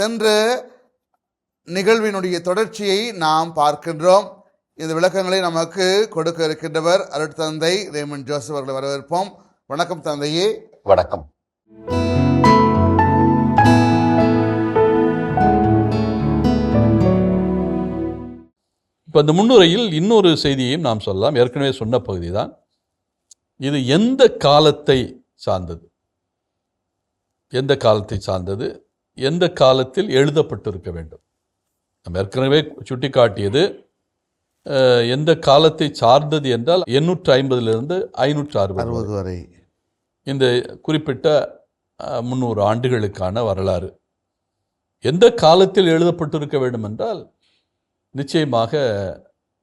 சென்ற நிகழ்வினுடைய தொடர்ச்சியை நாம் பார்க்கின்றோம். இந்த விளக்கங்களை நமக்கு கொடுக்க இருக்கின்றவர் அருட்தந்தை ரேமன் ஜோசப் அவர்களை வரவேற்போம். வணக்கம் தந்தையே. வணக்கம். இப்போ இந்த முன்னுரையில் இன்னொரு செய்தியையும் நாம் சொல்லலாம். ஏற்கனவே சொன்ன பகுதி தான் இது எந்த காலத்தை சார்ந்தது? எந்த காலத்தை சார்ந்தது? எந்த காலத்தில் எழுதப்பட்டிருக்க வேண்டும்? நம்ம ஏற்கனவே சுட்டிக்காட்டியது எந்த காலத்தை சார்ந்தது என்றால் எண்ணூற்று ஐம்பதிலிருந்து ஐநூற்று அறுபது வரை. இந்த குறிப்பிட்ட முந்நூறு ஆண்டுகளுக்கான வரலாறு. எந்த காலத்தில் எழுதப்பட்டிருக்க வேண்டும் என்றால் நிச்சயமாக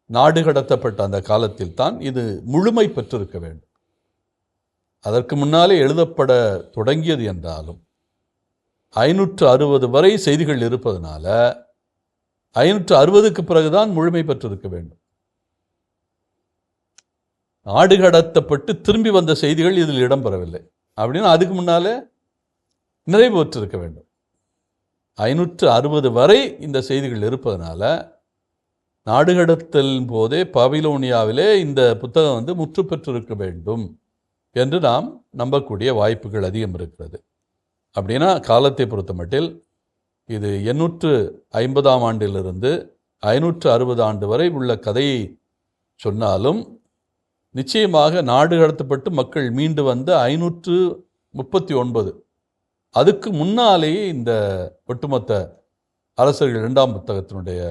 நாடு கடத்தப்பட்ட அந்த காலத்தில் தான் இது முழுமை பெற்றிருக்க வேண்டும். அதற்கு முன்னாலே எழுதப்பட தொடங்கியது என்றாலும் ஐநூற்று அறுபது வரை செய்திகள் இருப்பதனால ஐநூற்று அறுபதுக்கு பிறகுதான் முழுமை பெற்றிருக்க வேண்டும். நாடு கடத்தப்பட்டு திரும்பி வந்த செய்திகள் இதில் இடம்பெறவில்லை. அப்படின்னு அதுக்கு முன்னாலே நிறைவு பெற்றிருக்க வேண்டும். ஐநூற்று அறுபது வரை இந்த செய்திகள் இருப்பதனால நாடுகடத்தலின் போதே பவிலோனியாவிலே இந்த புத்தகம் வந்து முற்று பெற்றிருக்க வேண்டும் என்று நாம் நம்பக்கூடிய வாய்ப்புகள் அதிகம் இருக்கிறது. அப்படின்னா காலத்தை பொறுத்தமட்டில் இது எண்ணூற்று ஐம்பதாம் ஆண்டிலிருந்து ஐநூற்று அறுபது ஆண்டு வரை உள்ள கதையை சொன்னாலும் நிச்சயமாக நாடு கடத்தப்பட்டு மக்கள் மீண்டு வந்த ஐநூற்று முப்பத்தி ஒன்பது. அதுக்கு முன்னாலேயே இந்த ஒட்டுமொத்த அரசர்கள் இரண்டாம் புத்தகத்தினுடைய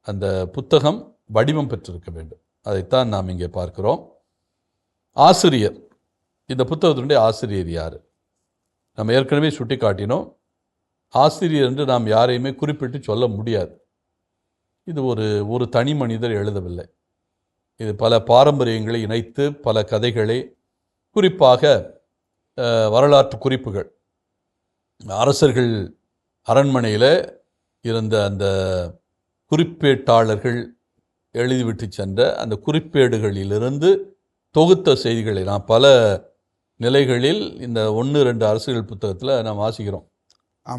அந்த புத்தகம் வடிவம் பெற்றிருக்க வேண்டும். அதைத்தான் நாம் இங்கே பார்க்கிறோம். ஆசிரியர். இந்த புத்தகத்தினுடைய ஆசிரியர் யார்? நம்ம ஏற்கனவே சுட்டி காட்டினோம் ஆசிரியர் என்று நாம் யாரையுமே குறிப்பிட்டு சொல்ல முடியாது. இது ஒரு ஒரு தனி மனிதர் எழுதவில்லை. இது பல பாரம்பரியங்களை இணைத்து பல கதைகளை குறிப்பாக வரலாற்று குறிப்புகள். அரசர்கள் அரண்மனையில் இருந்த அந்த குறிப்பேட்டாளர்கள் எழுதிவிட்டு சென்ற அந்த குறிப்பேடுகளிலிருந்து தொகுத்த செய்திகளை நான் பல நிலைகளில் இந்த ஒன்று ரெண்டு அரசுகள் புத்தகத்தில் நாம் வாசிக்கிறோம்.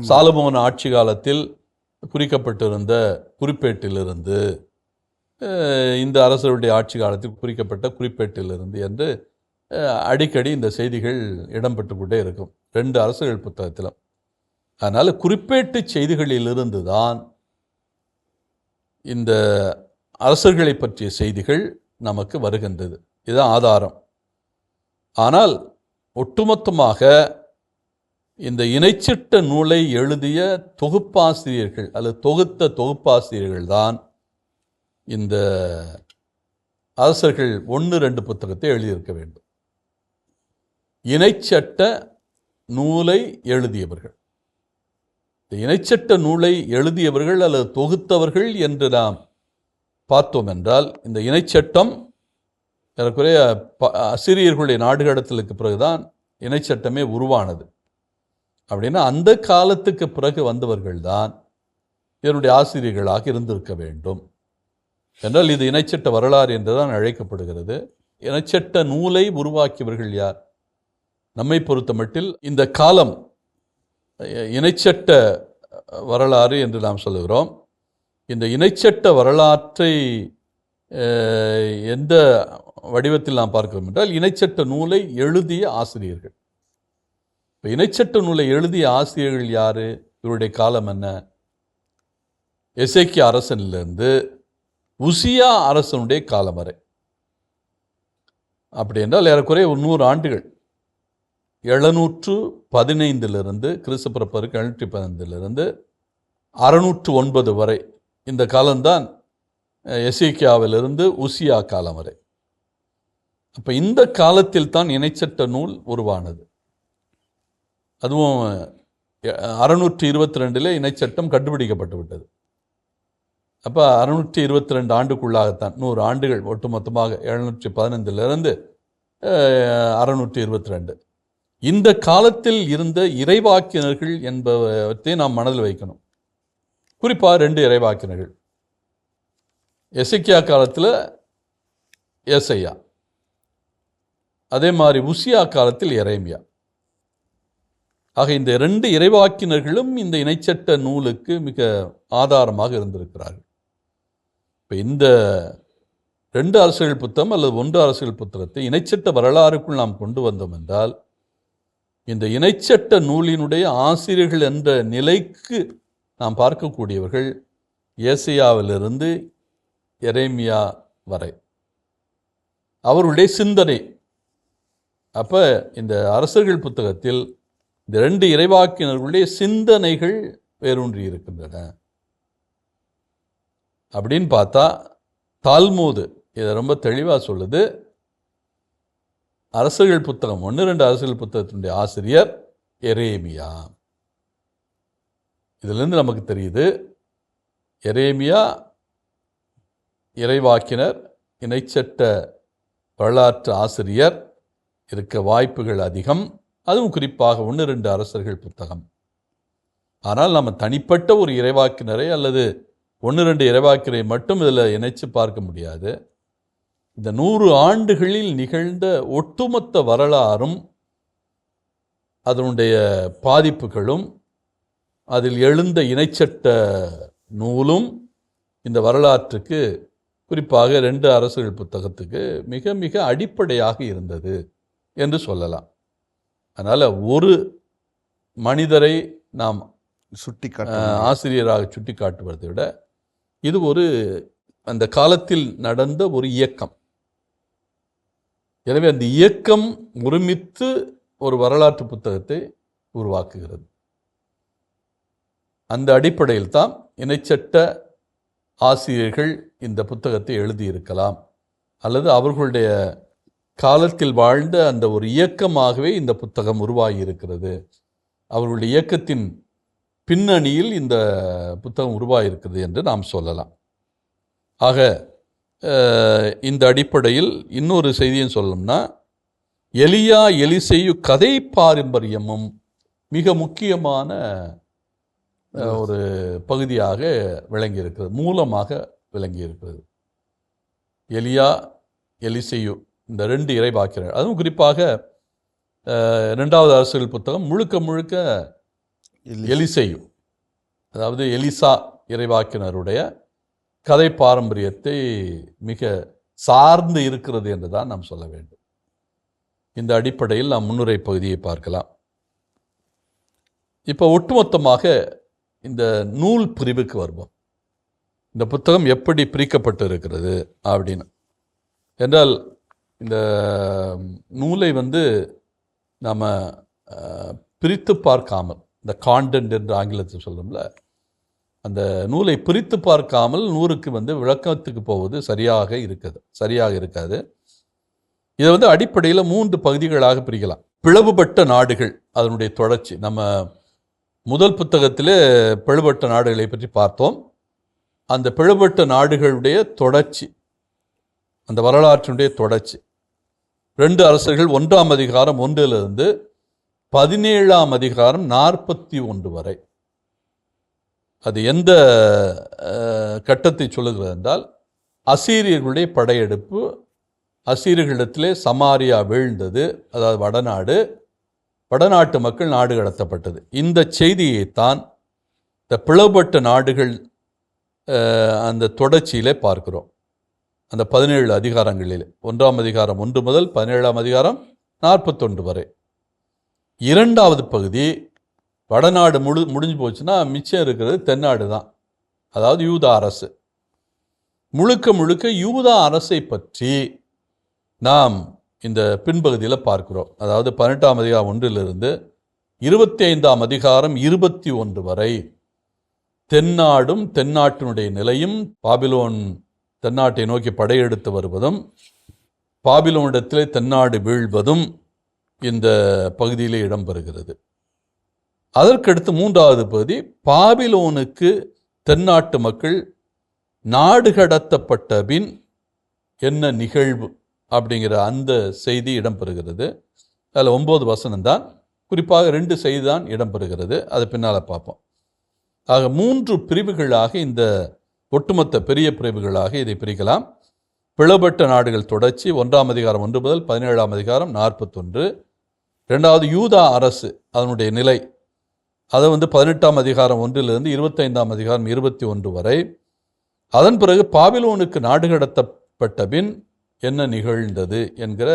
சாலமோன் ஆட்சி காலத்தில் குறிக்கப்பட்டிருந்த குறிப்பேட்டிலிருந்து இந்த அரசருடைய ஆட்சி காலத்தில் குறிக்கப்பட்ட குறிப்பேட்டிலிருந்து என்று அடிக்கடி இந்த செய்திகள் இடம்பெற்று கொண்டே இருக்கும். ரெண்டு அரசுகள் புத்தகத்திலும். அதனால் குறிப்பேட்டு செய்திகளிலிருந்து தான் இந்த அரசர்களை பற்றிய செய்திகள் நமக்கு வருகின்றது. இதுதான் ஆதாரம். ஆனால் ஒட்டுமொத்தமாக இந்த இணைச்சிட்ட நூலை எழுதிய தொகுப்பாசிரியர்கள் அல்லது தொகுத்த தொகுப்பாசிரியர்கள் தான் இந்த அரசர்கள் ஒன்று ரெண்டு புத்தகத்தை எழுதியிருக்க வேண்டும். இணைச்சட்ட நூலை எழுதியவர்கள். இந்த இணைச்சட்ட நூலை எழுதியவர்கள் அல்லது தொகுத்தவர்கள் என்று நாம் பார்த்தோம் என்றால் இந்த இணைச்சட்டம் ஏறக்குறைய ப அசிரியர்களுடைய நாடுகடத்தலுக்கு பிறகுதான் இணைச்சட்டமே உருவானது. அப்படின்னா அந்த காலத்துக்கு பிறகு வந்தவர்கள் தான் இதனுடைய ஆசிரியர்களாக இருந்திருக்க வேண்டும். என்றால் இது இணைச்சட்ட வரலாறு என்றுதான் அழைக்கப்படுகிறது. இணைச்சட்ட நூலை உருவாக்கியவர்கள் யார்? நம்மை பொறுத்தமட்டில் இந்த காலம் இணைச்சட்ட வரலாறு என்று நாம் சொல்லுகிறோம். இந்த இணைச்சட்ட வரலாற்றை எந்த வடிவத்தில் நாம் பார்க்கிறோம் என்றால் இணைச்சட்ட நூலை எழுதிய ஆசிரியர்கள். இப்போ இணைச்சட்ட நூலை எழுதிய ஆசிரியர்கள் யார்? இவருடைய காலம் என்ன? எசேக்கியா அரசனிலிருந்து உசியா அரசனுடைய காலம் வரை. அப்படி என்றால் ஏறக்குறைய ஒரு நூறு ஆண்டுகள். எழுநூற்று பதினைந்திலிருந்து கிறிஸ்துப்பிறப்பருக்கு எழுநூற்றி பதினைந்திலிருந்து அறுநூற்று ஒன்பது வரை. இந்த காலம்தான் எசிகாவிலிருந்து உசியா காலம் வரை. அப்போ இந்த காலத்தில் தான் இணைச்சட்ட நூல் உருவானது. அதுவும் அறநூற்றி இருபத்தி ரெண்டில் இணைச்சட்டம் கண்டுபிடிக்கப்பட்டு விட்டது. அப்போ அறுநூற்றி இருபத்தி ரெண்டு ஆண்டுக்குள்ளாகத்தான் நூறு ஆண்டுகள் ஒட்டுமொத்தமாக எழுநூற்றி பதினைந்திலிருந்து அறுநூற்றி இருபத்தி ரெண்டு இந்த காலத்தில் இருந்த இறைவாக்கினர்கள் என்பவற்றை நாம் மனதில் வைக்கணும். குறிப்பாக ரெண்டு இறைவாக்கினர்கள். எசைக்கியா காலத்தில் எஸ்ஐயா அதே மாதிரி உசியா காலத்தில் எரேமியா. ஆக இந்த ரெண்டு இறைவாக்கினர்களும் இந்த இணைச்சட்ட நூலுக்கு மிக ஆதாரமாக இருந்திருக்கிறார்கள். இப்போ இந்த ரெண்டு அரசுகள் புத்தகம் அல்லது ஒன்று அரசுகள் புத்தகத்தை இணைச்சட்ட வரலாறுக்குள் நாம் கொண்டு வந்தோம் என்றால் இந்த இணைச்சட்ட நூலினுடைய ஆசிரியர்கள் என்ற நிலைக்கு நாம் பார்க்கக்கூடியவர்கள் ஏசியாவிலிருந்து எரேமியா வரை. அவருடைய சிந்தனை அப்போ இந்த அரசர்கள் புத்தகத்தில் இந்த ரெண்டு இறைவாக்கினர்களுடைய சிந்தனைகள் வேரூன்றி இருக்கின்றன. அப்படின்னு பார்த்தா தால்மூது இதை ரொம்ப தெளிவாக சொல்லுது. அரசர்கள் புத்தகம் ஒன்று ரெண்டு அரசர்கள் புத்தகத்தினுடைய ஆசிரியர் எரேமியா. இதிலிருந்து நமக்கு தெரியுது எரேமியா இறைவாக்கினர் இணைச்சட்ட வரலாற்று ஆசிரியர் இருக்க வாய்ப்புகள் அதிகம். அதுவும் குறிப்பாக ஒன்று ரெண்டு அரசர்கள் புத்தகம். ஆனால் நம்ம தனிப்பட்ட ஒரு இறைவாக்கினரை அல்லது ஒன்று ரெண்டு இறைவாக்கினரை மட்டும் இதில் இணைச்சு பார்க்க முடியாது. இந்த நூறு ஆண்டுகளில் நிகழ்ந்த ஒட்டுமொத்த வரலாறும் அதனுடைய பாதிப்புகளும் அதில் எழுந்த இணைச்சட்ட நூலும் இந்த வரலாற்றுக்கு குறிப்பாக ரெண்டு அரசுகள் புத்தகத்துக்கு மிக மிக அடிப்படையாக இருந்தது. என்று சொல்லலாம். அதனால் ஒரு மனிதரை நாம் சுட்டி ஆசிரியராக சுட்டி காட்டுவதை விட இது ஒரு அந்த காலத்தில் நடந்த ஒரு இயக்கம். எனவே அந்த இயக்கம் ஒருமித்து ஒரு வரலாற்று புத்தகத்தை உருவாக்குகிறது. அந்த அடிப்படையில் தான் இணைச்சட்ட ஆசிரியர்கள் இந்த புத்தகத்தை எழுதியிருக்கலாம். அல்லது அவர்களுடைய காலத்தில் வாழ்ந்த அந்த ஒரு இயக்கமாகவே இந்த புத்தகம் உருவாகி இருக்கிறது அவர்களுடைய இயக்கத்தின் பின்னணியில் இந்த புத்தகம் உருவாகியிருக்கிறது என்று நாம் சொல்லலாம். ஆக இந்த அடிப்படையில் இன்னொரு செய்தியும் சொல்லணும்னா எலியா எலிசெய்யு கதை பாரம்பரியமும் மிக முக்கியமான ஒரு பகுதியாக விளங்கியிருக்கிறது மூலமாக விளங்கியிருக்கிறது. எலியா எலிசெய்யு இந்த ரெண்டு இறைவாக்கினர் அதுவும் குறிப்பாக அஹ், இரண்டாவது அரசியல் புத்தகம் முழுக்க முழுக்க எலிசெய்யு அதாவது எலிசா இறைவாக்கினருடைய கதை பாரம்பரியத்தை மிக சார்ந்து இருக்கிறது என்று தான் நாம் சொல்ல வேண்டும். இந்த அடிப்படையில் நாம் முன்னுரை பகுதியை பார்க்கலாம். இப்போ ஒட்டுமொத்தமாக இந்த நூல் பிரிவுக்கு வருவோம். இந்த புத்தகம் எப்படி பிரிக்கப்பட்டு இருக்கிறது அப்படின்னு. என்றால் இந்த நூலை வந்து நாம் பிரித்து பார்க்காமல் இந்த காண்டென்ட் என்று ஆங்கிலத்தில் சொல்லும்ல அந்த நூலை பிரித்து பார்க்காமல் நூறுக்கு வந்து விளக்கத்துக்கு போவது சரியாக இருக்குது சரியாக இருக்காது. இதை வந்து அடிப்படையில் மூன்று பகுதிகளாக பிரிக்கலாம். பிளவுபட்ட நாடுகள் அதனுடைய தொடர்ச்சி. நம்ம முதல் புத்தகத்திலே பிளவுபட்ட நாடுகளை பற்றி பார்த்தோம். அந்த பிளவுபட்ட நாடுகளுடைய தொடர்ச்சி அந்த வரலாற்றினுடைய தொடர்ச்சி. ரெண்டு அரசர்கள் ஒன்றாம் அதிகாரம் ஒன்றிலிருந்து பதினேழாம் அதிகாரம் நாற்பத்தி ஒன்று வரை. அது எந்த கட்டத்தை சொல்லுகிறது என்றால் அசீரியர்களுடைய படையெடுப்பு அசீரியர்களிடத்திலே சமாரியா வீழ்ந்தது அதாவது வடநாடு வடநாட்டு மக்கள் நாடு கடத்தப்பட்டது. இந்த செய்தியைத்தான் இந்த பிளவுபட்ட நாடுகள் அந்த தொடர்ச்சியிலே பார்க்கிறோம். அந்த பதினேழு அதிகாரங்களில். ஒன்றாம் அதிகாரம் ஒன்று முதல் பதினேழாம் அதிகாரம் நாற்பத்தொன்று வரை. இரண்டாவது பகுதி வடநாடு முழு முடிஞ்சு போச்சுன்னா மிச்சம் இருக்கிறது தென்னாடு தான். அதாவது யூதா அரசு. முழுக்க முழுக்க யூதா அரசை பற்றி நாம் இந்த பின்பகுதியில் பார்க்கிறோம். அதாவது பதினெட்டாம் அதிகாரம் ஒன்றிலிருந்து இருபத்தி ஐந்தாம் அதிகாரம் இருபத்தி ஒன்று வரை தென்னாடும் தென்னாட்டினுடைய நிலையும் பாபிலோன் தென்னாட்டை நோக்கி படையெடுத்து வருவதும் பாபிலோனிடத்திலே தென்னாடு வீழ்வதும் இந்த பகுதியிலே இடம்பெறுகிறது. அதற்கடுத்து மூன்றாவது பகுதி பாபிலோனுக்கு தென்னாட்டு மக்கள் நாடு கடத்தப்பட்ட பின் என்ன நிகழ்வு அப்படிங்கிற அந்த செய்தி இடம்பெறுகிறது. அதில் ஒம்பது வசனம் தான். குறிப்பாக ரெண்டு செய்தி தான் இடம்பெறுகிறது. அது பின்னால் பார்ப்போம். ஆக மூன்று பிரிவுகளாக இந்த ஒட்டுமொத்த பெரிய பிரிவுகளாக இதை பிரிக்கலாம். பிளவுபட்ட நாடுகள் தொடர்ச்சி ஒன்றாம் அதிகாரம் ஒன்று முதல் பதினேழாம் அதிகாரம் நாற்பத்தொன்று. ரெண்டாவது யூதா அரசு அதனுடைய நிலை. அதை வந்து பதினெட்டாம் அதிகாரம் ஒன்றிலிருந்து இருபத்தைந்தாம் அதிகாரம் இருபத்தி ஒன்று வரை. அதன் பிறகு பாபிலோனுக்கு நாடு கடத்தப்பட்ட பின் என்ன நிகழ்ந்தது என்கிற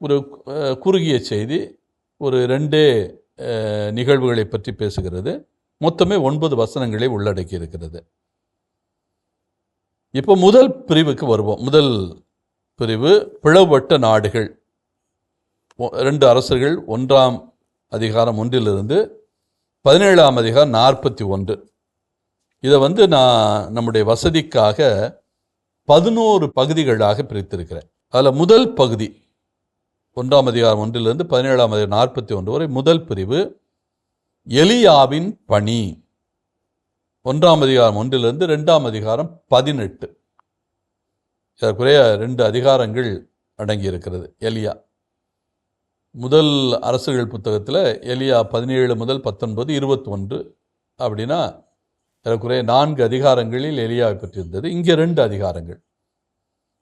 ஒரு குறுகிய செய்தி ஒரு ரெண்டே நிகழ்வுகளை பற்றி பேசுகிறது. மொத்தமே ஒன்பது வசனங்களை உள்ளடக்கி இருக்கிறது இப்போ முதல் பிரிவுக்கு வருவோம். முதல் பிரிவு பிளவுபட்ட நாடுகள். ரெண்டு அரசர்கள் ஒன்றாம் அதிகாரம் ஒன்றிலிருந்து பதினேழாம் அதிகாரம் நாற்பத்தி ஒன்று. இதை வந்து நான் நம்முடைய வசதிக்காக பதினோரு பகுதிகளாக பிரித்திருக்கிறேன். அதில் முதல் பகுதி ஒன்றாம் அதிகாரம் ஒன்றிலிருந்து பதினேழாம் அதிகாரம் நாற்பத்தி ஒன்று வரை முதல் பிரிவு எலியாவின் பணி. ஒன்றாம் அதிகாரம் ஒன்றிலிருந்து ரெண்டாம் அதிகாரம் பதினெட்டு. ஏறக்குறைய ரெண்டு அதிகாரங்கள் அடங்கி இருக்கிறது எலியா. முதல் அரசுகள் புத்தகத்தில் எலியா பதினேழு முதல் பத்தொன்பது இருபத்தி ஒன்று அப்படின்னா ஏறக்குறைய நான்கு அதிகாரங்களில் எலியாவை பற்றி இருந்தது இங்கே ரெண்டு அதிகாரங்கள்.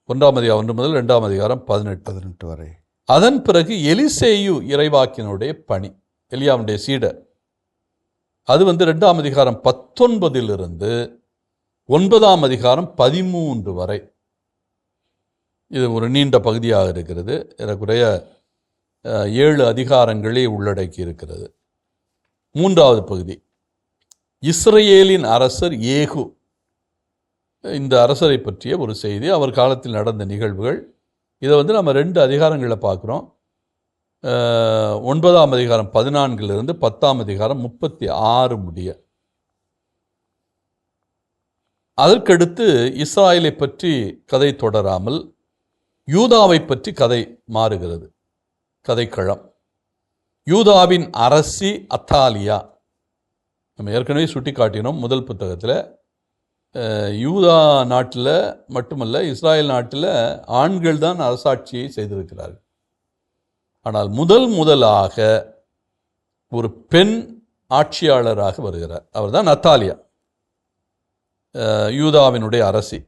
ஒன்றாம் அதிகாரம் ஒன்று முதல் ரெண்டாம் அதிகாரம் பதினெட்டு. பதினெட்டு வரை. அதன் பிறகு எலிசேயு இறைவாக்கினுடைய பணி எலியாவுடைய சீடர். அது வந்து ரெண்டாம் அதிகாரம் பத்தொன்பதிலிருந்து ஒன்பதாம் அதிகாரம் பதிமூன்று வரை. இது ஒரு நீண்ட பகுதியாக இருக்கிறது. ஏறக்குறைய ஏழு அதிகாரங்களே உள்ளடக்கி இருக்கிறது. மூன்றாவது பகுதி. இஸ்ரேலின் அரசர் ஏகு. இந்த அரசரை பற்றிய ஒரு செய்தி. அவர் காலத்தில் நடந்த நிகழ்வுகள். இதை வந்து நம்ம ரெண்டு அதிகாரங்களில் பார்க்குறோம். ஒன்பதாம் அதிகாரம் பதினான்கிலிருந்து பத்தாம் அதிகாரம் முப்பத்தி ஆறு முடிய. அதற்கடுத்து இஸ்ராயலை பற்றி கதை தொடராமல் யூதாவை பற்றி கதை மாறுகிறது. கதைக்களம் யூதாவின் அரசி அத்தாலியா. நம்ம ஏற்கனவே சுட்டி காட்டினோம் முதல் புத்தகத்தில். யூதா நாட்டில் மட்டுமல்ல இஸ்ராயல் நாட்டில் ஆண்கள் தான் அரசாட்சியை செய்திருக்கிறார்கள். ஆனால் முதல் முதலாக ஒரு பெண் ஆட்சியாளராக வருகிறார். அவர்தான் நத்தாலியா. யூதாவினுடைய அரசி.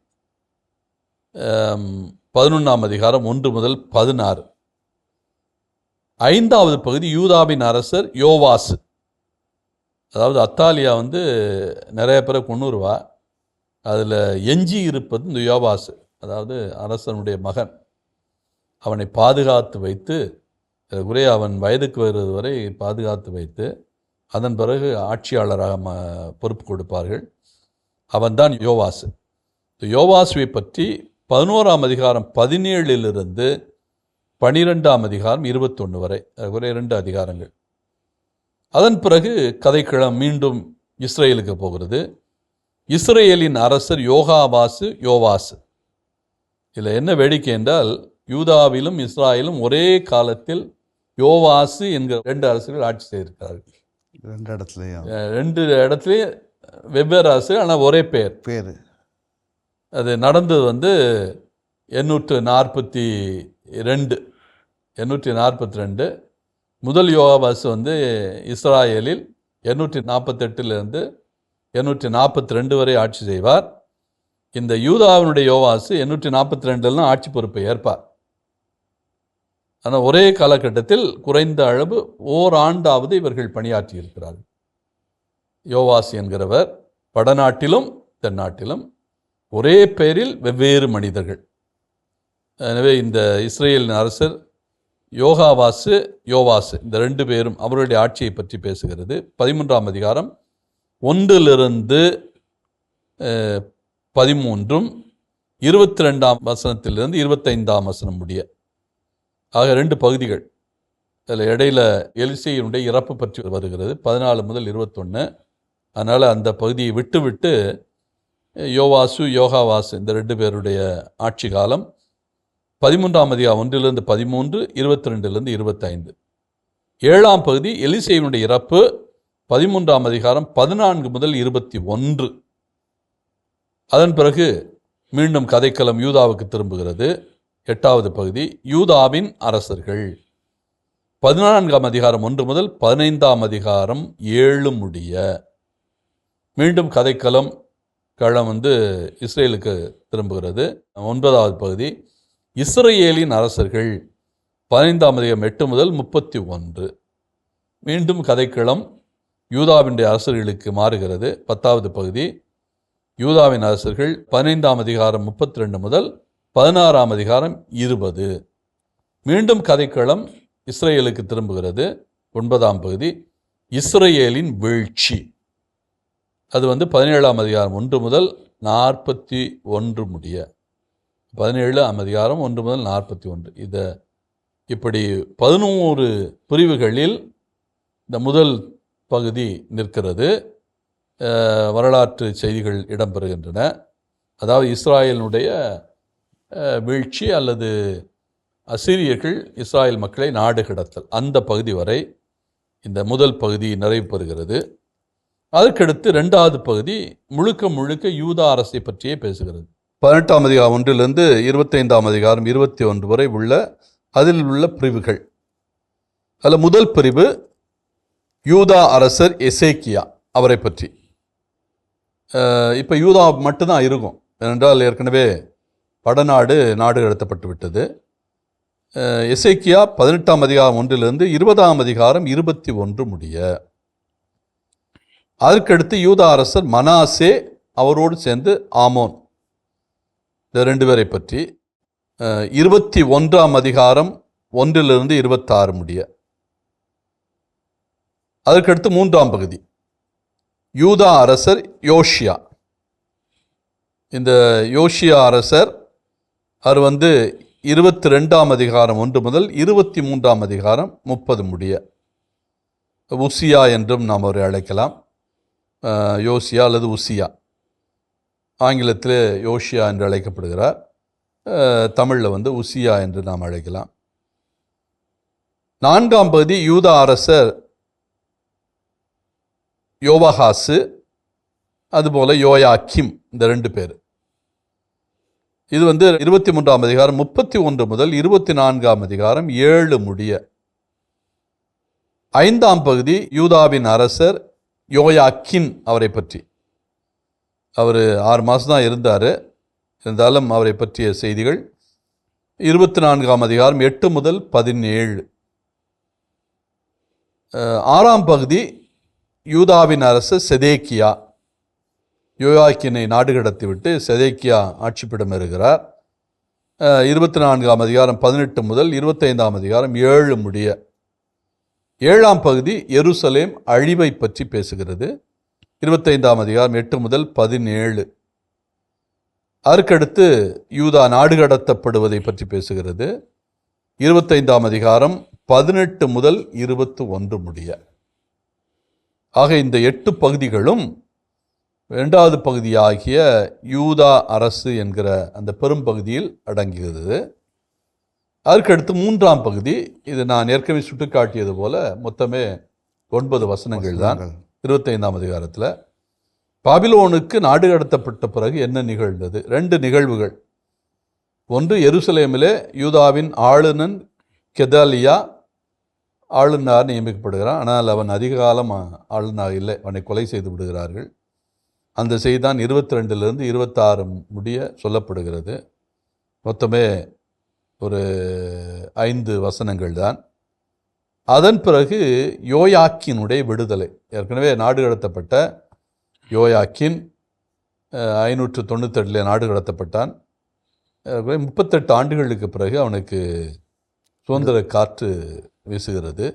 பதினொன்றாம் அதிகாரம் ஒன்று முதல் பதினாறு. ஐந்தாவது பகுதி யூதாவின் அரசர் யோவாசு. அதாவது அத்தாலியா வந்து நிறைய பேரை கொண்டுருவா அதில் எஞ்சி இருப்பது இந்த யோவாசு. அதாவது அரசனுடைய மகன். அவனை பாதுகாத்து வைத்து குறைய அவன் வயதுக்கு வருவது வரை பாதுகாத்து வைத்து அதன் பிறகு ஆட்சியாளராக ம பொறுப்பு கொடுப்பார்கள். அவன்தான் யோவாசு. யோவாசுவை பற்றி பதினோராம் அதிகாரம் பதினேழிலிருந்து பனிரெண்டாம் அதிகாரம் இருபத்தொன்று வரை ஒரே இரண்டு அதிகாரங்கள். அதன் பிறகு கதைக்களம் மீண்டும் இஸ்ரேலுக்கு போகிறது. இஸ்ரேலின் அரசர் யோகாபாசு யோவாசு. இதில் என்ன வேடிக்கை என்றால் யூதாவிலும் இஸ்ராயலும் ஒரே காலத்தில் யோவாசு என்கிற ரெண்டு அரசுகள் ஆட்சி செய்திருக்கிறார்கள். ரெண்டு இடத்துலையும் ரெண்டு இடத்துலையும் வெவ்வேறு அரசு ஆனால் ஒரே பெயர் பேர். அது நடந்தது வந்து எண்ணூற்று நாற்பத்தி ரெண்டு எண்ணூற்றி நாற்பத்தி ரெண்டு. முதல் யோகாவாசு வந்து இஸ்ராயலில் எண்ணூற்றி நாற்பத்தெட்டுலேருந்து எண்ணூற்றி நாற்பத்தி ரெண்டு வரை ஆட்சி செய்வார். இந்த யூதாவினுடைய யோவாசு எண்ணூற்றி நாற்பத்தி ரெண்டுலாம் ஆட்சி பொறுப்பை ஏற்பார். ஆனால் ஒரே காலகட்டத்தில் குறைந்த அளவு ஓராண்டாவது இவர்கள் பணியாற்றி இருக்கிறார்கள் யோவாஸ் என்கிறவர் வடநாட்டிலும் தென்னாட்டிலும் ஒரே பெயரில் வெவ்வேறு மனிதர்கள். எனவே இந்த இஸ்ரேலின் அரசர் யோகாவாசு யோவாசு இந்த ரெண்டு பேரும் அவருடைய ஆட்சியை பற்றி பேசுகிறது. பதிமூன்றாம் அதிகாரம் ஒன்றிலிருந்து பதிமூன்றும் இருபத்தி ரெண்டாம் வசனத்திலிருந்து இருபத்தைந்தாம் வசனம் முடிய. ஆக ரெண்டு பகுதிகள். அதில் இடையில எலிசையினுடைய இறப்பு பற்றி வருகிறது. பதினாலு முதல் இருபத்தொன்று அதனால் அந்த பகுதியை விட்டு விட்டு யோவாசு யோகாவாசு இந்த ரெண்டு பேருடைய ஆட்சி காலம் பதிமூன்றாம் அதிகாரம் ஒன்றிலிருந்து பதிமூன்று இருபத்தி ரெண்டுலேருந்து இருபத்தைந்து. ஏழாம் பகுதி எலிசையினுடைய இறப்பு பதிமூன்றாம் அதிகாரம் பதினான்கு முதல் இருபத்தி ஒன்று. அதன் பிறகு மீண்டும் கதைக்களம் யூதாவுக்கு திரும்புகிறது. எட்டாவது பகுதி யூதாவின் அரசர்கள். பதினான்காம் அதிகாரம் ஒன்று முதல் பதினைந்தாம் அதிகாரம் ஏழு முடிய. மீண்டும் கதைக்களம் களம் வந்து இஸ்ரேலுக்கு திரும்புகிறது. ஒன்பதாவது பகுதி இஸ்ரேலின் அரசர்கள். பதினைந்தாம் அதிகாரம் எட்டு முதல் முப்பத்தி ஒன்று. மீண்டும் கதைக்களம் யூதாவினுடைய அரசர்களுக்கு மாறுகிறது. பத்தாவது பகுதி யூதாவின் அரசர்கள். பதினைந்தாம் அதிகாரம் முப்பத்தி ரெண்டு முதல் பதினாறாம் அதிகாரம் இருபது. மீண்டும் கதைக்களம் இஸ்ரேலுக்கு திரும்புகிறது. ஒன்பதாம் பகுதி. இஸ்ரேலின் வீழ்ச்சி. அது வந்து பதினேழாம் அதிகாரம் ஒன்று முதல் நாற்பத்தி ஒன்று முடிய. பதினேழு அதிகாரம் ஒன்று முதல் நாற்பத்தி ஒன்று. இதை இப்படி பதினோரு பிரிவுகளில் இந்த முதல் பகுதி நிற்கிறது. வரலாற்று செய்திகள் இடம்பெறுகின்றன. அதாவது இஸ்ராயலினுடைய வீழ்ச்சி அல்லது அசிரியர்கள் இஸ்ராயல் மக்களை நாடு கடத்தல். அந்த பகுதி வரை இந்த முதல் பகுதி நிறைவு பெறுகிறது. அதற்கடுத்து ரெண்டாவது பகுதி முழுக்க முழுக்க யூதா அரசை பற்றியே பேசுகிறது. பதினெட்டாம் அதிகாரம் ஒன்றிலிருந்து இருபத்தைந்தாம் அதிகாரம் இருபத்தி ஒன்று வரை உள்ள அதில் உள்ள பிரிவுகள். அதில் முதல் பிரிவு யூதா அரசர் எசேக்கியா அவரை பற்றி. இப்போ யூதா மட்டும்தான் இருக்கும். ஏனென்றால் ஏற்கனவே வடநாடு நாடு கடத்தப்பட்டு விட்டது. எசேக்கியா பதினெட்டாம் அதிகாரம் ஒன்றிலிருந்து இருபதாம் அதிகாரம் இருபத்தி ஒன்று முடிய. அதற்கடுத்து யூதா அரசர் மனாசே அவரோடு சேர்ந்து ஆமோன். இந்த ரெண்டு பேரை பற்றி இருபத்தி ஒன்றாம் அதிகாரம் ஒன்றிலிருந்து இருபத்தாறு முடிய. அதற்கடுத்து மூன்றாம் பகுதி. யூதா அரசர் யோஷியா. இந்த யோஷியா அரசர் அவர் வந்து இருபத்தி ரெண்டாம் அதிகாரம் ஒன்று முதல் இருபத்தி மூன்றாம் அதிகாரம் முப்பது முடிய. உசியா என்றும் நாம் அவரை அழைக்கலாம். யோசியா அல்லது உசியா. ஆங்கிலத்தில் யோஷியா என்று அழைக்கப்படுகிறார். தமிழில் வந்து உசியா என்று நாம் அழைக்கலாம். நான்காம் பகுதி யூதா அரசர் யோவஹாசு அதுபோல யோயாக்கிம் இந்த ரெண்டு பேர். இது வந்து இருபத்தி மூன்றாம் அதிகாரம் முப்பத்தி ஒன்று முதல் இருபத்தி நான்காம் அதிகாரம் ஏழு முடிய. ஐந்தாம் பகுதி யூதாவின் அரசர் யோயா கின் அவரை பற்றி. அவர் ஆறு மாதம் தான் இருந்தார். இருந்தாலும் அவரை பற்றிய செய்திகள் இருபத்தி நான்காம் அதிகாரம் எட்டு முதல் பதினேழு. ஆறாம் பகுதி யூதாவின் அரசு செதேக்கியா. யோயாக்கினை நாடு கடத்திவிட்டு செதேக்கியா ஆட்சிப்பிடம் இருக்கிறார் இருபத்தி நான்காம் அதிகாரம் பதினெட்டு முதல் இருபத்தைந்தாம் அதிகாரம் ஏழு முடிய. ஏழாம் பகுதி எருசலேம் அழிவை பற்றி பேசுகிறது. இருபத்தைந்தாம் அதிகாரம் எட்டு முதல் பதினேழு. அதற்கடுத்து யூதா நாடு கடத்தப்படுவதை பற்றி பேசுகிறது. இருபத்தைந்தாம் அதிகாரம் பதினெட்டு முதல் இருபத்து ஒன்று முடிய. ஆக இந்த எட்டு பகுதிகளும் இரண்டாவது பகுதியாகிய யூதா அரசு என்கிற அந்த பெரும்பகுதியில் அடங்குகிறது. அதற்கடுத்து மூன்றாம் பகுதி இது நான் ஏற்கனவே சுட்டிக்காட்டியது போல மொத்தமே ஒன்பது வசனங்கள் தான். இருபத்தைந்தாம் அதிகாரத்தில் பாபிலோனுக்கு நாடு கடத்தப்பட்ட பிறகு என்ன நிகழ்ந்தது? ரெண்டு நிகழ்வுகள். ஒன்று எருசலேமிலே யூதாவின் ஆளுநன் கெதாலியா ஆளுநராக நியமிக்கப்படுகிறான். ஆனால் அவன் அதிக காலம் ஆளுநராக இல்லை. அவனை கொலை செய்து விடுகிறார்கள். அந்த செய்தி தான் இருபத்தி ரெண்டுலேருந்து இருபத்தாறு முடிய சொல்லப்படுகிறது. மொத்தமே ஒரு ஐந்து வசனங்கள் தான் அதன் பிறகு யோயாக்கினுடைய விடுதலை. ஏற்கனவே நாடு கடத்தப்பட்ட யோயாக்கின் ஐநூற்று தொண்ணூத்தெட்டில் நாடு கடத்தப்பட்டான். முப்பத்தெட்டு ஆண்டுகளுக்கு பிறகு அவனுக்கு சுதந்திர காற்று வீசுகிறது.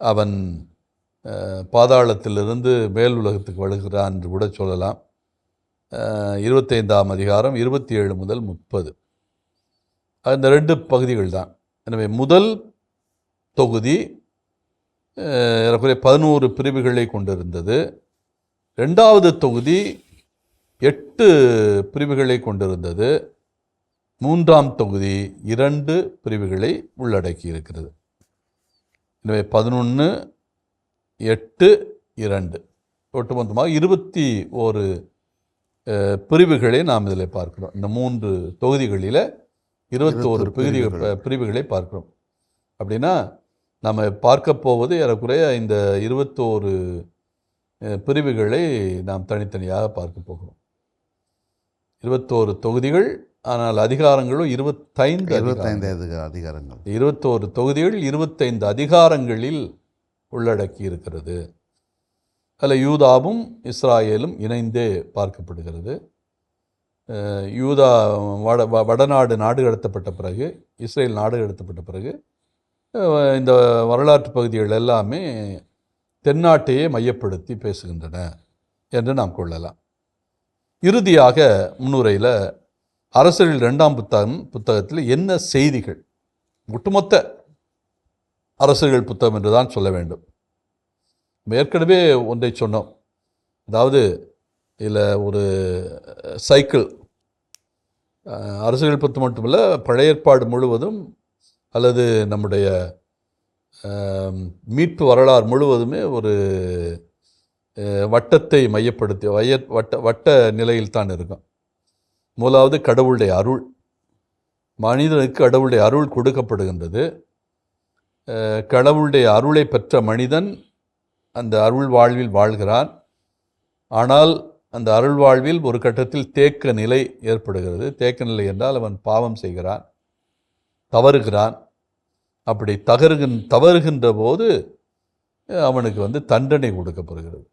அவன் பாதாளத்திலிருந்து மேல் உலகத்துக்கு வழுகிறான் என்று கூட சொல்லலாம். இருபத்தைந்தாம் அதிகாரம் இருபத்தி ஏழு முதல் முப்பது. அந்த ரெண்டு பகுதிகள் தான். எனவே முதல் தொகுதி ஏறக்குறைய பதினோரு பிரிவுகளை கொண்டிருந்தது. ரெண்டாவது தொகுதி எட்டு பிரிவுகளை கொண்டிருந்தது. மூன்றாம் தொகுதி இரண்டு பிரிவுகளை உள்ளடக்கி இருக்கிறது எனவே பதினொன்று எட்டு இரண்டு. ஒட்டுமொத்தமாக இருபத்தி ஒரு பிரிவுகளை நாம் இதில் பார்க்கிறோம். இந்த மூன்று தொகுதிகளில் இருபத்தோரு பிரிவு பிரிவுகள். பார்க்கிறோம். அப்படின்னா நம்ம பார்க்க போவது ஏறக்குறைய இந்த இருபத்தோரு பிரிவுகளை நாம் தனித்தனியாக பார்க்க போகிறோம். இருபத்தோரு தொகுதிகள் ஆனால் அதிகாரங்களும் இருபத்தைந்து இருபத்தைந்து அதிகாரங்கள். அதிக- அதிகாரங்கள். இருபத்தோரு தொகுதிகள் இருபத்தைந்து அதிகாரங்களில் உள்ளடக்கி இருக்கிறது அதில் யூதாவும் இஸ்ராயேலும் இணைந்தே பார்க்கப்படுகிறது. யூதா வட வ- வடநாடு நாடு கடத்தப்பட்ட பிறகு இஸ்ரேல் நாடு கடத்தப்பட்ட பிறகு இந்த வரலாற்று பகுதிகள் எல்லாமே தென்னாட்டையே மையப்படுத்தி பேசுகின்றன என்று நாம் கொள்ளலாம். இறுதியாக முன்னுரையில் அரசர்கள் ரெண்டாம் புத்தகம் புத்தகத்தில் என்ன செய்திகள்? ஒட்டுமொத்த அரசர்கள் புத்தகம் என்று தான் சொல்ல வேண்டும். ஏற்கனவே ஒன்றை சொன்னோம். அதாவது இதில் ஒரு சைக்கிள் அரசுகள் அரசர்கள் புத்தகம் மட்டுமல்ல பழைய ஏற்பாடு முழுவதும் அல்லது நம்முடைய மீட்பு வரலாறு முழுவதுமே ஒரு வட்டத்தை மையப்படுத்தி வய வட்ட வட்ட நிலையில் தான் இருக்கும். முதலாவது கடவுளுடைய அருள். மனிதனுக்கு கடவுளுடைய அருள் கொடுக்கப்படுகின்றது. கடவுளுடைய அருளை பெற்ற மனிதன் அந்த அருள் வாழ்வில் வாழ்கிறான். ஆனால் அந்த அருள் வாழ்வில் ஒரு கட்டத்தில் தேக்க நிலை ஏற்படுகிறது. தேக்க நிலை என்றால் அவன் பாவம் செய்கிறான் தவறுகிறான். அப்படி தகருகின் தவறுகின்ற போது அவனுக்கு வந்து தண்டனை கொடுக்கப்படுகிறது.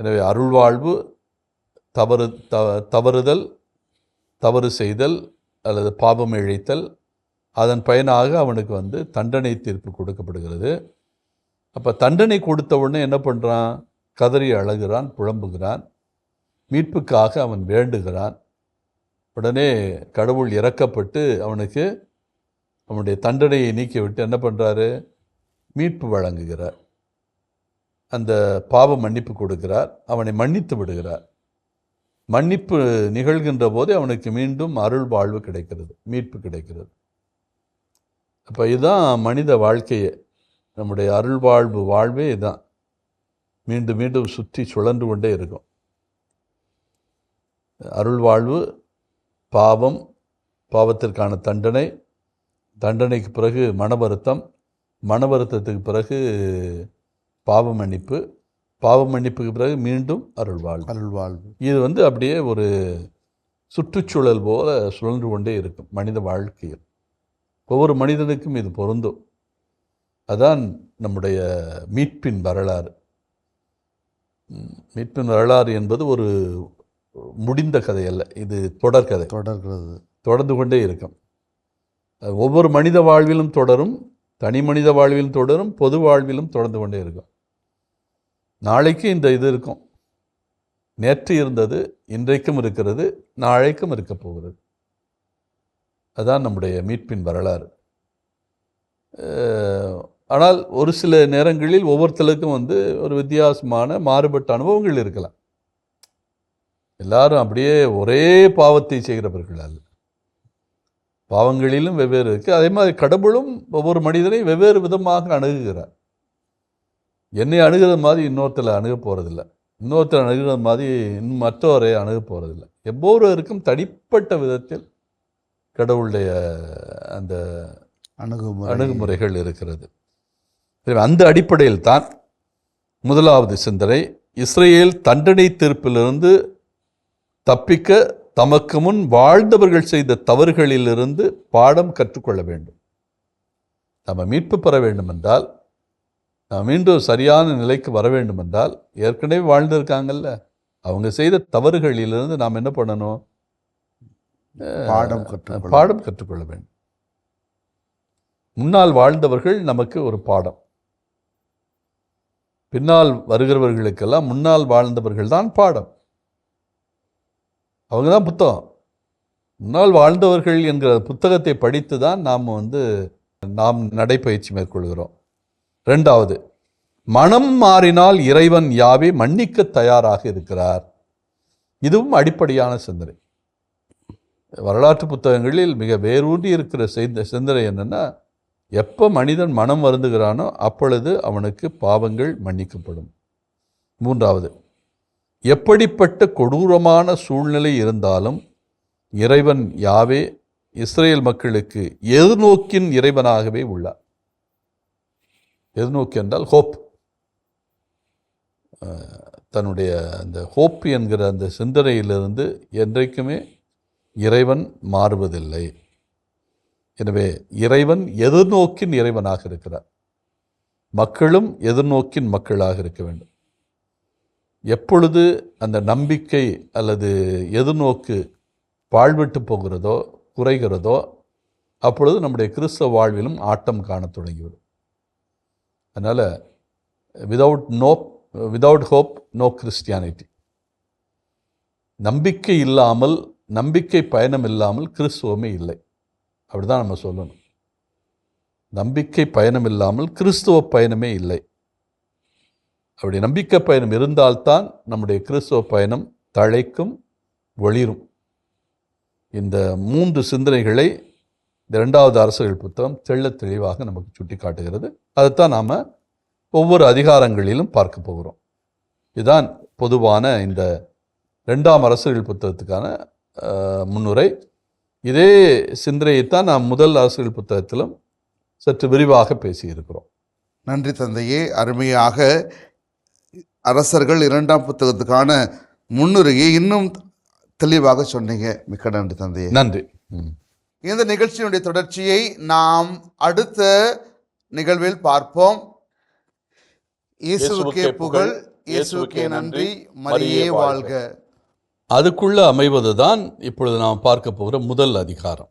எனவே அருள் வாழ்வு தவறு தவறுதல் தவறு செய்தல் அல்லது பாவம் இழைத்தல் அதன் பயனாக அவனுக்கு வந்து தண்டனை தீர்ப்பு கொடுக்கப்படுகிறது. அப்போ தண்டனை கொடுத்த உடனே என்ன பண்ணுறான் கதறி அழகிறான் புலம்புகிறான். மீட்புக்காக அவன் வேண்டுகிறான். உடனே கடவுள் இறக்கப்பட்டு அவனுக்கு அவனுடைய தண்டனையை நீக்கிவிட்டு என்ன பண்ணுறாரு மீட்பு வழங்குகிறார். அந்த பாவ மன்னிப்பு கொடுக்கிறார். அவனை மன்னித்து விடுகிறார். மன்னிப்பு நிகழ்கின்ற போதே அவனுக்கு மீண்டும் அருள் வாழ்வு கிடைக்கிறது மீட்பு கிடைக்கிறது. அப்போ இதுதான் மனித வாழ்க்கையே. நம்முடைய அருள் வாழ்வு வாழ்வே இதுதான். மீண்டும் மீண்டும் சுற்றி சுழன்று கொண்டே இருக்கும். அருள் வாழ்வு பாவம் பாவத்திற்கான தண்டனை தண்டனைக்கு பிறகு மன வருத்தம் மன வருத்தத்துக்கு பிறகு பாவ மன்னிப்பு பாவ மன்னிப்புக்கு பிறகு மீண்டும் அருள் வாழ்வு அருள் வாழ்வு இது வந்து அப்படியே ஒரு சுற்றுச்சூழல் போல சுழன்று கொண்டே இருக்கும் மனித வாழ்க்கையில். ஒவ்வொரு மனிதனுக்கும் இது பொருந்தும். அதான் நம்முடைய மீட்பின் வரலாறு. மீட்பின் வரலாறு என்பது ஒரு முடிந்த கதை அல்ல இது தொடர்கதை தொடர்கிறது. தொடர்ந்து கொண்டே இருக்கும். ஒவ்வொரு மனித வாழ்விலும் தொடரும் தனி மனித வாழ்விலும் தொடரும் பொது வாழ்விலும் தொடர்ந்து கொண்டே இருக்கும். நாளைக்கு இந்த இது இருக்கும். நேற்று இருந்தது இன்றைக்கும் இருக்கிறது நாளைக்கும் இருக்க போகிறது. அதான் நம்முடைய மீட்பின் வரலாறு. ஆனால் ஒரு சில நேரங்களில் ஒவ்வொருத்தருக்கும் வந்து ஒரு வித்தியாசமான மாறுபட்ட அனுபவங்கள் இருக்கலாம். எல்லாரும் அப்படியே ஒரே பாவத்தை செய்கிறவர்கள் அல்ல. பாவங்களிலும் வெவ்வேறு இருக்குது அதே மாதிரி கடவுளும் ஒவ்வொரு மனிதனை வெவ்வேறு விதமாக அணுகுகிறார். என்னை அணுகிறது மாதிரி இன்னொருத்தரை அணுக போகிறதில்ல இன்னொருத்தர் அணுகிறது மாதிரி இன்னும் மற்றவரை அணுக போகிறதில்ல எவ்வொருவருக்கும் தனிப்பட்ட விதத்தில் கடவுளுடைய அந்த அணுகுமுறை. அணுகுமுறைகள் இருக்கிறது. அந்த அடிப்படையில் தான் முதலாவது சிந்தனை இஸ்ரேல் தண்டனை தீர்ப்பிலிருந்து தப்பிக்க தமக்கு முன் வாழ்ந்தவர்கள் செய்த தவறுகளிலிருந்து பாடம் கற்றுக்கொள்ள வேண்டும். நம்ம மீட்பு பெற வேண்டும் என்றால் நாம் மீண்டும் சரியான நிலைக்கு வர வேண்டும் என்றால் ஏற்கனவே வாழ்ந்திருக்காங்கல்ல அவங்க செய்த தவறுகளிலிருந்து நாம் என்ன பண்ணணும்? பாடம் கற்றுக்கொள்ள பாடம் கற்றுக்கொள்ள வேண்டும். முன்னால் வாழ்ந்தவர்கள் நமக்கு ஒரு பாடம். பின்னால் வருகிறவர்களுக்கெல்லாம் முன்னால் வாழ்ந்தவர்கள் தான் பாடம். அவங்க தான் புத்தகம். முன்னால் வாழ்ந்தவர்கள் என்கிற புத்தகத்தை படித்து தான் நாம் வந்து நாம் நடைப்பயிற்சி மேற்கொள்கிறோம். ரெண்டாவது மனம் மாறினால் இறைவன் யாவே மன்னிக்க தயாராக இருக்கிறார். இதுவும் அடிப்படையான சிந்தனை. வரலாற்று புத்தகங்களில் மிக வேரூன்றி இருக்கிற செய்த சிந்தனை என்னென்னா எப்போ மனிதன் மனம் வருந்துகிறானோ அப்பொழுது அவனுக்கு பாவங்கள் மன்னிக்கப்படும். மூன்றாவது எப்படிப்பட்ட கொடூரமான சூழ்நிலை இருந்தாலும் இறைவன் யாவே இஸ்ரேல் மக்களுக்கு எதிர்நோக்கின் இறைவனாகவே உள்ளார். எதிர்நோக்கி என்றால் ஹோப். தன்னுடைய அந்த ஹோப் என்கிற அந்த சிந்தனையிலிருந்து என்றைக்குமே இறைவன் மாறுவதில்லை. எனவே இறைவன் எதிர்நோக்கின் இறைவனாக இருக்கிறார். மக்களும் எதிர்நோக்கின் மக்களாக இருக்க வேண்டும். எப்பொழுது அந்த நம்பிக்கை அல்லது எதிர்நோக்கு பாழ்விட்டு போகிறதோ குறைகிறதோ அப்பொழுது நம்முடைய கிறிஸ்தவ வாழ்விலும் ஆட்டம் காண தொடங்கிவிடும். அதனால் without no without hope no Christianity நம்பிக்கை இல்லாமல் நம்பிக்கை பயணம் இல்லாமல் கிறிஸ்துவமே இல்லை. அப்படிதான் நம்ம சொல்லணும். நம்பிக்கை பயணம் இல்லாமல் கிறிஸ்துவ பயணமே இல்லை. அப்படி நம்பிக்கை பயணம் இருந்தால்தான் நம்முடைய கிறிஸ்துவ பயணம் தழைக்கும் ஒளிரும். இந்த மூன்று சிந்தனைகளை இந்த இரண்டாவது அரசுகள் புத்தகம் தெள்ள தெளிவாக நமக்கு சுட்டி காட்டுகிறது அதைத்தான் நாம் ஒவ்வொரு அதிகாரங்களிலும் பார்க்க போகிறோம். இதுதான் பொதுவான இந்த ரெண்டாம் அரசுகள் புத்தகத்துக்கான முன்னுரை. இதே சிந்தனையைத்தான் நாம் முதல் அரசுகள் புத்தகத்திலும் சற்று விரிவாக பேசியிருக்கிறோம். நன்றி தந்தையே. அருமையாக அரசர்கள் இரண்டாம் புத்தகத்துக்கான முன்னுரையை இன்னும் தெளிவாக சொன்னீங்க. மிக்க நன்றி தந்தையே. நன்றி. இந்த நிகழ்ச்சியினுடைய தொடர்ச்சியை நாம் அடுத்த நிகழ்வில் பார்ப்போம். இயேசுவுக்கே புகழ் இயேசுவுக்கே நன்றி மரியே வாழ்க. அதுக்குள்ளே அமைவது தான் இப்பொழுது நாம் பார்க்க போகிற முதல் அதிகாரம்.